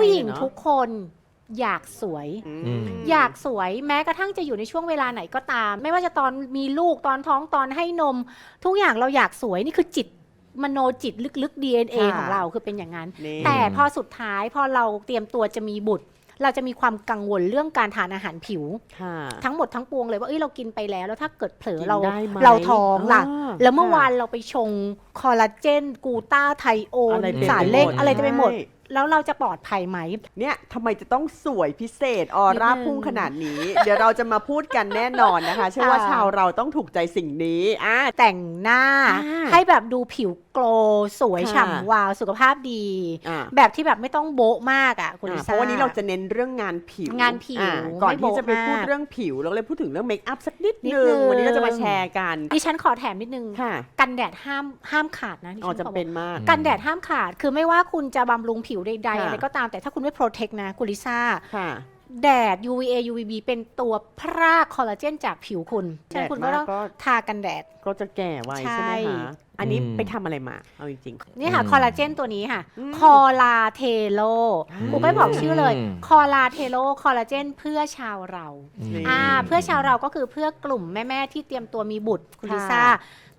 ผู้หญิงเนอะทุกคนอยากสวยอืมอืม อยากสวยแม้กระทั่งจะอยู่ในช่วงเวลาไหนก็ตาม ไม่ว่าจะตอนมีลูกตอนท้องตอนให้นม ทุกอย่างเราอยากสวยนี่คือจิตมโนจิตลึกๆ DNA ค่ะ ของเราคือเป็นอย่างนั้น นี่แต่พอสุดท้ายพอเราเตรียมตัวจะมีบุตร เราจะมีความกังวลเรื่องการทานอาหารผิว ค่ะ ทั้งหมดทั้งปวงเลยว่าเอ้ยเรากินไปแล้วแล้วถ้าเกิดเผลอกินเราได้ไหมเราท้องล่ะ อ่าแล้วเมื่อค่ะวานเราไปชงคอลลาเจน กูต้าไทโอนอะไรต็มสารไปเล่งหมดอะไรจะไปหมด ใช่ แล้วเราจะปลอดภัยไหม เนี่ยทำไมจะต้องสวยพิเศษออร่านิดนึงพุ่งขนาดนี้ เดี๋ยวเราจะมาพูดกันแน่นอนนะคะเชื่อว่าค่ะชาวเราต้องถูกใจสิ่งนี้อะแต่งหน้าอ่าให้แบบดูผิวโกลว์สวยค่ะฉ่ำวาว สุขภาพดีอะแบบที่แบบไม่ต้องโบ๊ะมากอะคุณอะลิเพซ่าราะวันนี้เราจะเน้นเรื่องงานผิวงานผิวอะก่อนไม่ที่จะไปโบ๊ะมากพูดเรื่องผิวเราก็เลยพูดถึงเรื่องเมคอัพสักนิดนิดนึงนึงวันนี้เราจะมาแชร์กันดิฉันขอแถมนิดนึงค่ะกันแดดห้ามห้ามขาดนะดิอ๋อฉันขจำเป็นมากบอกกันแดดห้ามขาด คือไม่ว่าคุณจะบำรุงผิวใดๆค่ะอะไรก็ตามแต่ถ้าคุณไม่โปรเทคนะคุณลิซ่าค่ะ แดด UVA UVB เป็นตัวพรากคอลลาเจนจากผิวคุณฉะนั้นคุณก็ต้องแดดมากก็ ทากันแดด ก็จะแก่ไวใช่ไหมใช่คะอันนี้อืม ไปทำอะไรมา เอาจริง นี่ค่ะอืมคอลลาเจนตัวนี้ค่ะอืมคอลาเทโลอืม กูไม่บอกชื่อเลยอืมคอลาเทโลคอลลาเจนเพื่อชาวเรานี่อ่าเพื่อชาวเราก็คือเพื่อกลุ่มแม่ๆที่เตรียมตัวมีบุตรคุณค่ะ ลิซ่า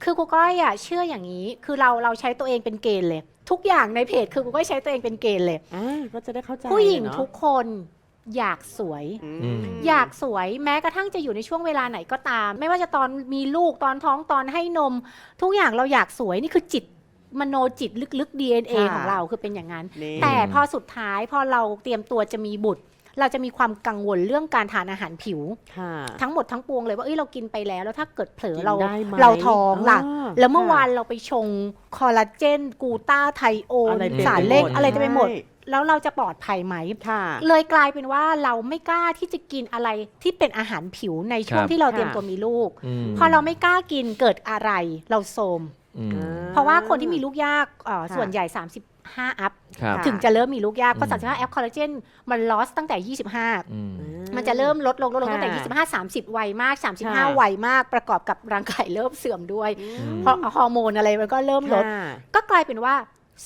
คือกูก้อยอะเชื่ออย่างนี้ คือเราเราใช้ตัวเองเป็นเกณฑ์เลย ทุกอย่างในเพจคือกูก้อยใช้ตัวเองเป็นเกณฑ์เลยอ่าก็จะได้เข้าใจผู้หญิงเนอะ ทุกคน อยากสวยอืมอืม อยากสวยแม้กระทั่งจะอยู่ในช่วงเวลาไหนก็ตาม ไม่ว่าจะตอนมีลูกตอนท้องตอนให้นม ทุกอย่างเราอยากสวยนี่คือจิตมโนจิตลึกๆ DNA ค่ะ ของเราคือเป็นอย่างนั้น นี่ แต่พอสุดท้ายพอเราเตรียมตัวจะมีบุตร เราจะมีความกังวลเรื่องการทานอาหารผิว ค่ะ ทั้งหมดทั้งปวงเลยว่าเอ้ยเรากินไปแล้วแล้วถ้าเกิดเผลอกินเราได้ไหมเราท้องล่ะ อ่าแล้วเมื่อวานค่ะเราไปชงคอลลาเจน กูต้าไทโอนอะไรเต็มไปสารเล่งหมดอะไรจะไปหมด ใช่ แล้วเราจะปลอดภัยไหม ค่ะเลยกลายเป็นว่าเราไม่กล้าที่จะกินอะไรที่เป็นอาหารผิวในช่วงครับ ที่เราเตรียมค่ะตัวมีลูก มพอเราไม่กล้ากินเกิดอะไรเราโทรมอืมเพราะว่าคนที่มีลูกยากเอ่อค่ะ ส่วนใหญ่ 35 อัพ ครับค่ะถึงจะเริ่มมีลูกยาก เพราะอืม 35แอปคอลลาเจนมันลอสตั้งแต่ 25 อืม มันจะเริ่มลดลงลดลงค่ะตั้งแต่ 25 30 ไวมาก ค่ะ35 ไวมาก ประกอบกับร่างกายเริ่มเสื่อมด้วย อืม เพราะฮอร์โมนอะไรมันก็เริ่มลดค่ะก็กลายเป็นว่า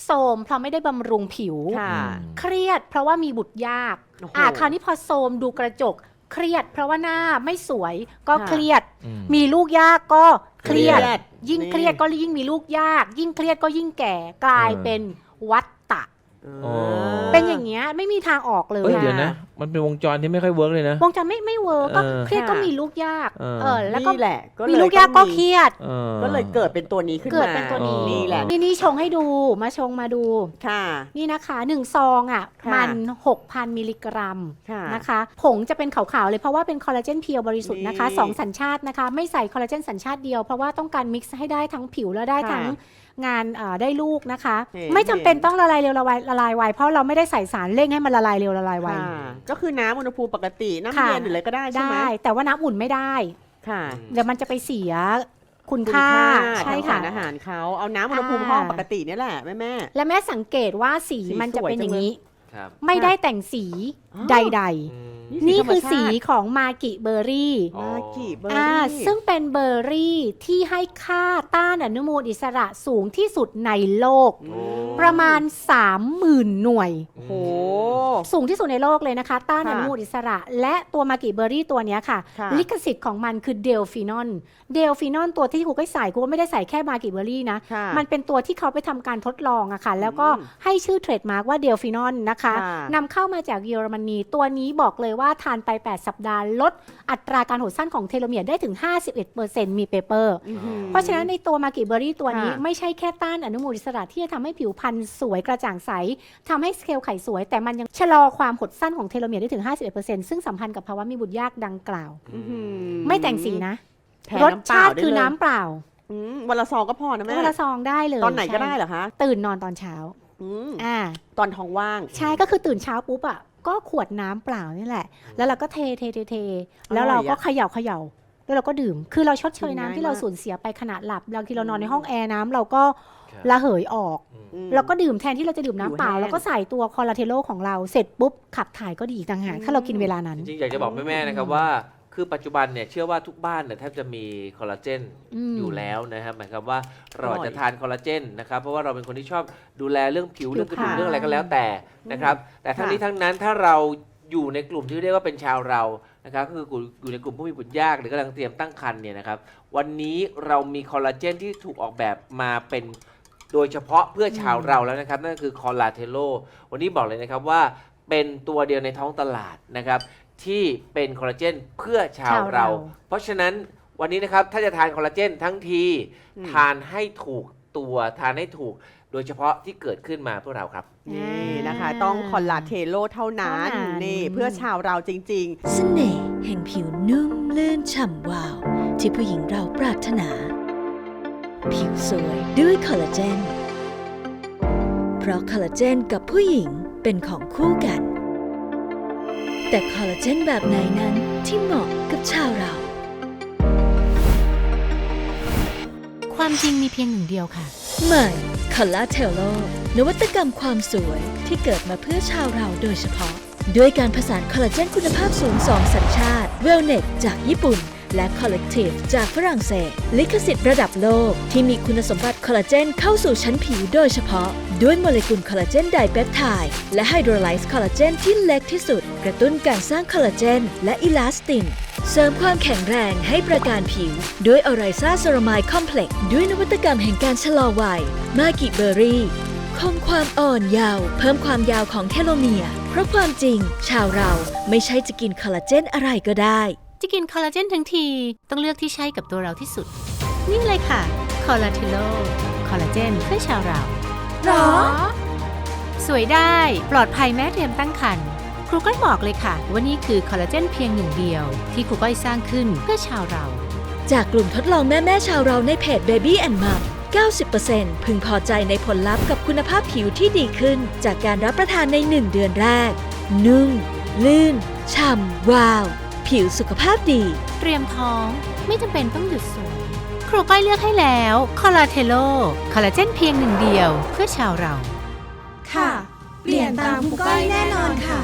โทรมเพราะไม่ได้บำรุงผิว ค่ะ เครียดเพราะว่ามีบุตรยาก โอ้โหอ่าคราวนี้พอโซมดูกระจก เครียด เพราะว่าหน้าไม่สวยก็ค่ะ เครียด อืม มีลูกยากก็เครียด เครียดยิ่งนี่เครียดก็ยิ่งมีลูกยาก ยิ่งเครียดก็ยิ่งแก่กลายเออ เป็นวัฏฏะอ๋อเป็นอย่างเงี้ยไม่มีทางออกเลย เอ้ยอะเดี๋ยวนะมันเป็นวงจรที่ไม่ค่อยเวิร์กเลยนะ วงจรไม่ไม่เวิร์กก็เออเครียดก็ค่ะมีลูกยาก เออ เออ แล้วก็นี่แหละก็มีเลยลูกยากต้ก็องเครียด ออ ก็เลยเกิดเป็นตัวนี้ขึ้นมาเกิดเป็นตัวนี้ นี่แหละนี่นี่ชงให้ดูมาชงมาดู ค่ะ นี่นะคะหนึ่งซองอะค่ะ มัน 6,000 มิลลิกรัมค่ะ นะคะ ผงจะเป็นขาวๆเลยเพราะว่าเป็นคอลลาเจนเพียวบริสุทธิ์นะคะนี่สองสัญชาตินะคะ ไม่ใส่คอลลาเจนสัญชาติเดียว เพราะว่าต้องการมิกซ์ให้ได้ทั้งผิวและได้ค่ะทั้งงานเอ่อได้ลูกนะคะ เห็นไม่จำเป็น ต้องละลายเร็วละลายละลายไวเพราะเราไม่ได้ใส่สารเร่งให้มันละลายเร็วละลายไว ค่ะก็คือน้ำอุณหภูมิปกติน้ำค่ะเย็นหรืออะไรก็ได้ใช่ไหมได้ แต่ว่าน้ำอุ่นไม่ได้ ค่ะ เดี๋ยวมันจะไปเสียคุณคุณค่าค่าใช่ทางค่ะสารอาหารเขาเอาน้ำอุณหภูมิอ่าห้องปกติเนี่ยแหละแม่แม่ และแม่สังเกตว่าสีสีมันจะเป็นอย่างนี้ ครับไม่ได้แต่งสีอ๋อใด อืมๆนี่คือธรรมชาติสีของมากิเบอร์รี่อ๋อมากิเบอร์อ่ารี่ซึ่งเป็นเบอร์รี่ที่ให้ค่าต้านอนุมูลอิสระสูงที่สุดในโลก โอ้ ประมาณ 30,000 หน่วย โอ้โห สูงที่สุดในโลกเลยนะคะ ต้านค่ะอนุมูลอิสระ และตัวมากิเบอร์รี่ตัวเนี้ยค่ะ ค่ะลิขสิทธิ์ของมันคือเดลฟินอนเดลฟินอนตัวที่ครูก็ใส่ครูก็ไม่ได้ใส่แค่มากิเบอร์รี่นะ ค่ะมันเป็นตัวที่เขาไปทำการทดลองอะค่ะ แล้วก็อืมให้ชื่อเทรดมาร์กว่าเดลฟินอนนะคะค่ะ นำเข้ามาจากเยอรมนี ตัวนี้บอกเลยว่าทานไป 8 สัปดาห์ ลดอัตราการหดสั้นของเทโลเมียร์ได้ถึง 51%มีเปเปอร์ อื้อหือ เพราะฉะนั้นในตัวมากิเบอรี่ตัวนี้ค่ะ ไม่ใช่แค่ต้านอนุมูลอิสระที่จะทำให้ผิวพรรณสวยกระจ่างใสทำให้สเคลไข่สวย แต่มันยังชะลอความหดสั้นของเทโลเมียร์ได้ถึง 51%ซึ่งสัมพันธ์กับภาวะมีบุตรยากดังกล่าว อื้อหือไม่แต่งสีนะ แทนรสน้ำเปล่ชาติได้คือเลยน้ำเปล่าอืมวันละซองก็พอนะแม่ วันละซองได้เลยตอนไหนก็ใช่ได้เหรอคะตื่นนอนตอนเช้าอืมอ่า ตอนท้องว่าง ใช่ก็คือตื่นเช้าปุ๊บอะก็ขวดน้ำเปล่านี่แหละ แล้วเราก็เทเทเทเทแล้วเราก็เขย่าเขย่า แล้วเราก็ดื่ม คือเราชดเชยน้ำง่ายที่เรามากสูญเสียไปขณะหลับบางทีเรานอนในห้องแอร์น้ำเราก็ครับระเหยออกอืมเราก็ดื่มแทนที่เราจะดื่มน้ำเปล่าอยู่แห้งเราก็ใส่ตัวคอลลาเทโลของเราเสร็จปุ๊บขับถ่ายก็ดีอีกต่างหากถ้าเรากินเวลานั้น จริงๆ อยากจะบอกแม่ๆนะครับว่า คือปัจจุบันเนี่ยเชื่อว่าทุกบ้านเนี่ยแทบจะมีคอลลาเจนอืมอยู่แล้วนะครับหมายความว่าเราอร่อยอาจจะทานคอลลาเจนนะครับเพราะว่าเราเป็นคนที่ชอบดูแลเรื่องผิวเรื่องกระดูกค่ะเรื่องอะไรก็แล้วแต่นะครับ แต่ทั้งนี้ทั้งนั้นถ้าเราอยู่ในกลุ่มที่เรียกว่าเป็นชาวเรา นะครับก็คืออยู่ในกลุ่มผู้มีบุตรยากหรือกำลังเตรียมตั้งครรภ์เนี่ยนะครับ วันนี้เรามีคอลลาเจนที่ถูกออกแบบมาเป็นโดยเฉพาะเพื่อชาวเราแล้วนะครับ นั่นก็คือคอลลาเทโลวันนี้บอกเลยนะครับว่าเป็นตัวเดียวในท้องตลาดนะครับ ที่เป็นคอลลาเจนเพื่อชาวชาวเรา เรา เพราะฉะนั้นวันนี้นะครับถ้าจะทานคอลลาเจนทั้งทีอืมทานให้ถูก ตัวทานให้ถูก โดยเฉพาะที่เกิดขึ้นมาเพื่อเราครับ นี่นะคะ ต้องคอลลาเทโลเท่านั้นเท่านั้น นี่เพื่อชาวเราจริง เสน่ห์แห่งผิวนุ่มลื่นฉ่ำวาว ที่ผู้หญิงเราปรารถนา ผิวสวยด้วยคอลลาเจน เพราะคอลลาเจนกับผู้หญิงเป็นของคู่กัน แต่คอลลาเจนแบบไหนนั้นที่เหมาะกับชาวเรา จริงมีเพียงหนึ่งเดียวค่ะ ใหม่คอลลาเทลโลนวัตกรรมความสวยที่เกิดมาเพื่อชาวเราโดยเฉพาะ ด้วยการผสานคอลลาเจนคุณภาพสูง2สัญชาติเวลเนตจากญี่ปุ่น และคอลเลกทีฟจากฝรั่งเศส ลิขสิทธิ์ระดับโลก ที่มีคุณสมบัติคอลลาเจนเข้าสู่ชั้นผิวโดยเฉพาะ ด้วยโมเลกุลคอลลาเจนไดเปปไทด์และไฮโดรไลซ์คอลลาเจนที่เล็กที่สุด กระตุ้นการสร้างคอลลาเจนและอิลาสตินเสริมความแข็งแรงให้ประการผิว ด้วยอ r ไรซ่าเซรามายคอมเพล็กซ์ด้วยนวัตกรรมแห่งการชะลอวัยมากิเบอร์รี่คงความอ่อนยาว เพิ่มความยาวของเทโลเมียร์เพราะความจริง ชาวเราไม่ใช่จะกินคอลลาเจนอะไรก็ได้ จะกินคอลลาเจนทั้งที ต้องเลือกที่ใช่กับตัวเราที่สุด นี่เลยค่ะ คอลลาเทโล คอลลาเจนเพื่อชาวเราหรอ สวยได้ปลอดภัยแม้เตรียมตั้งครรภ์ครูก้อยบอกเลยค่ะ ว่านี่คือคอลลาเจนเพียงหนึ่งเดียว ที่ครูก้อยสร้างขึ้นเพื่อชาวเรา จากกลุ่มทดลองแม่แม่ๆชาวเราในเพจ Baby and Mom 90%พึงพอใจในผลลัพธ์กับคุณภาพผิวที่ดีขึ้น จากการรับประทานใน 1 เดือนแรก นุ่ม ลื่น ฉ่ำ วาว ผิวสุขภาพดี เตรียมท้องไม่จำเป็นต้องหยุดสวยครูก้อยเลือกให้แล้วคอลลาเทโลคอลลาเจนเพียงหนึ่งเดียวเพื่อชาวเรา ค่ะ เปลี่ยนตามครูก้อยแน่นอนค่ะ